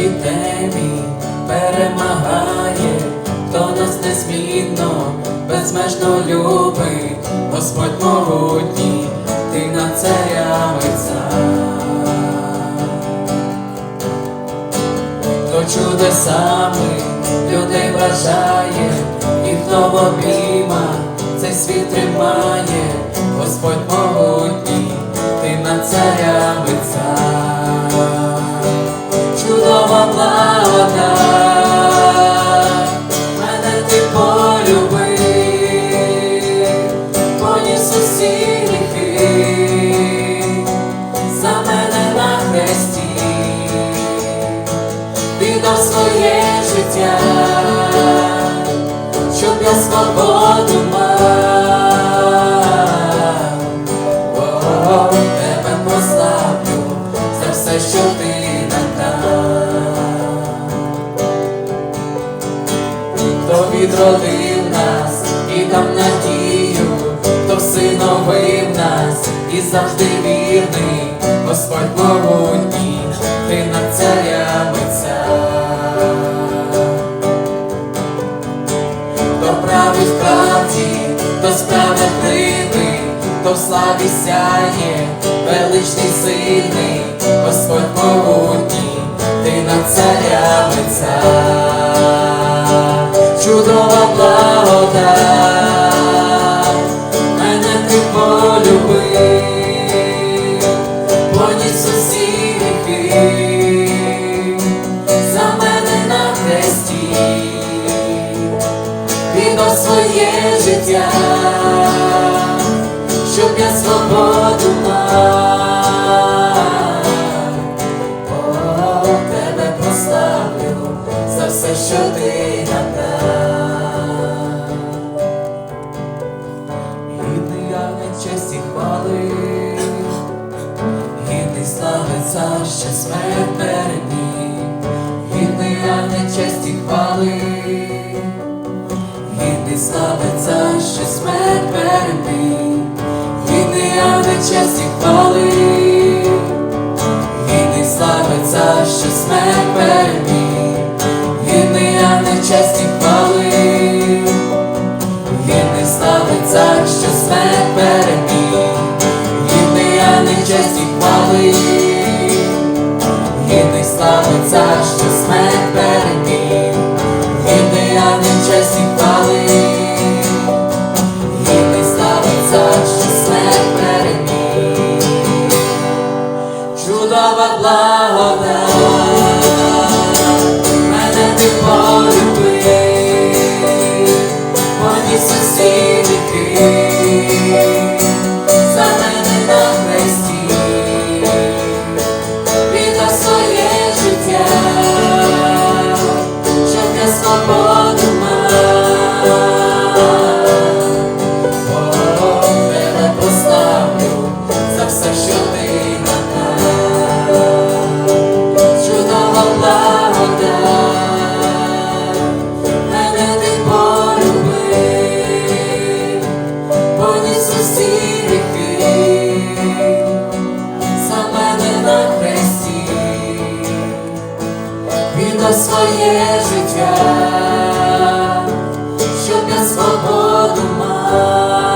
хто гріх і темі перемагає, хто нас незмінно, безмежно любить, Господь могутній, ти над царями цар. Хто чудесами людей вважає, і хто в обіймах цей світ тримає, Господь могутній, ти над царями цар. На хресті віддав своє життя, щоб я свободу мав. О, тебе прославлю за все, що ти надав. Хто відродив нас і дав надію, хто всиновив нас і завжди вірний, Господь могутній, ти над царями цар. Хто править в правді, хто справедливий, хто в славі сяє, величний сильний, Господь могутній, ти над царями цар. Віддав своє життя, щоб я свободу мав. Тебе прославлю за все, що ти нам дав. Гідний ягнець честі хвали, гідний слави цар, що смерть переміг, честі хвали, гідний слави цар, що смерть переміг, гідний ягне честі хвали, гідний слави цар, що смерть переміг, гідний ягне честі хвали, гідний слави цар, що смерть переміг. Гідний ангел честі of love. Своє життя, щоб я свободу мав.